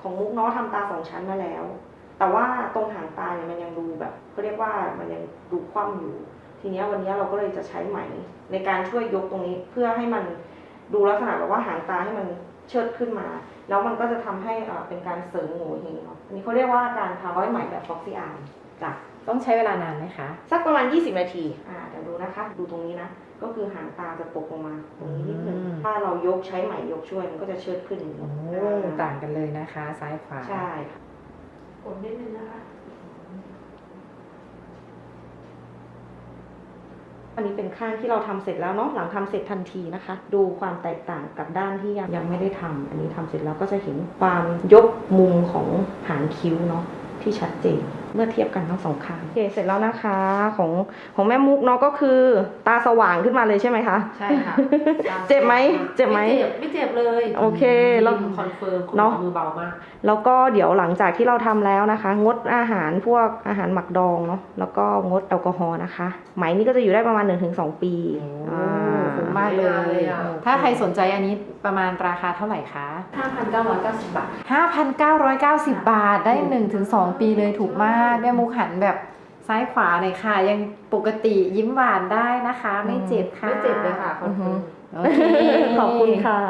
ของมุกเนาะทำตาสองชั้นมาแล้ว แต่ว่าตรงหางตาเนี่ยมันยังดูแบบเขาเรียกว่ามันยังดูคว่ำอยู่ ทีเนี้ยวันเนี้ยเราก็เลยจะใช้ไหมในการช่วยยกตรงนี้เพื่อให้มันดูลักษณะแบบว่าหางตาให้มันเชิดขึ้นมา แล้วมันก็จะทำให้อ่าเป็นการเสริมโงเ่เฮงเนาะอันนี้เขาเรียกว่าการทาร้อยไหมแบบฟ็อกซี่อาร์มจ้ะต้องใช้เวลานานไหมคะ สักประมาณ 20 นาที อ่าเดี๋ยวดูนะคะ ดูตรงนี้นะ ก็คือหางตาจะตกลงมาตรงนี้นิดนึงอืม ถ้าเรายกใช้ไหมยกช่วยมันก็จะเชิดขึ้นอย่างนี้โอ้อ่าต่างกันเลยนะคะ ซ้ายขวาใช่ค่ะกดนิดนึงนะคะ อันนี้เป็นข้างที่เราทำเสร็จแล้วเนาะหลังทำเสร็จทันทีนะคะ ดูความแตกต่างกับด้านที่ยังยังไม่ได้ทำอันนี้ทำเสร็จแล้วก็จะเห็นความยกมุมของหางคิ้วเนาะ ที่ชัดเจนเมื่อเทียบกันทั้งสองข้างโอเคเสร็จแล้วนะคะของของแม่มุกเนาะก็คือ ตาสว่างขึ้นมาเลยใช่ไหมคะ ใช่ค่ะเจ็บไหมเจ็บไหมไม่เจ็บไม่เจ็บเลยโอเคแล้วคอนเฟิร์มคุณเนอะมือเบามากแล้วก็เดี๋ยวหลังจากที่เราทำแล้วนะคะ งดอาหารพวกอาหารหมักดองเนาะแล้วก็งดแอลกอฮอล์นะคะ ไหมนี่ก็จะอยู่ได้ประมาณ 1-2 ปีโอ้อ่า คุ้มมากเลยเลยอะถ้าใครสนใจอันนี้ประมาณราคาเท่าไหร่คะ 5,990 บาท 5,990 บาทได้ 1-2 ปีเลยถูกมากแม่มุกหันแบบซ้ายขวาหน่อยค่ะ ยังปกติยิ้มหวานได้นะคะ ไม่เจ็บค่ะ ไม่เจ็บเลยค่ะคอนเฟิร์มโอเคขอบคุณค่ะ